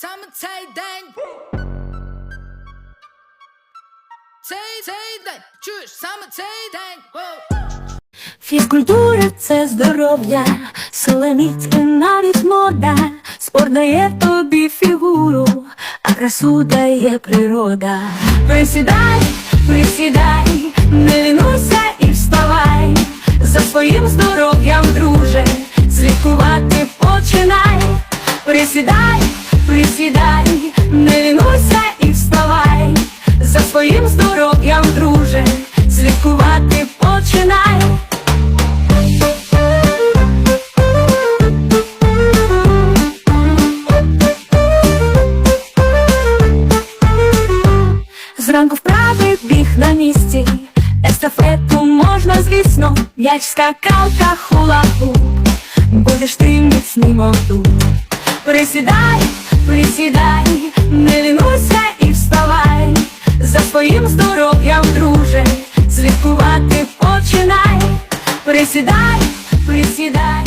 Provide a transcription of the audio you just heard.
саме цей день. Цей цей день, чуєш, саме цей день. Фізкультура це здоров'я, Солоницьке навіть мода, спорт дає тобі фігуру, а красу дає природа. Присідай, присідай, не лінуйся і вставай, за своїм здоров'ям, друже, слідкувати починай. Присідай, присідай, не лінуйся і вставай, за своїм здоров'ям, друже, слідкувати починай. Зранку вправи біг на місці, естафету можна, звісно, м'яч скакалка хула-хуп, будеш ти міцний мов Присідай, присідай, не лінуйся і вставай, за своїм здоров'ям, друже, слідкувати починай. Присідай, присідай,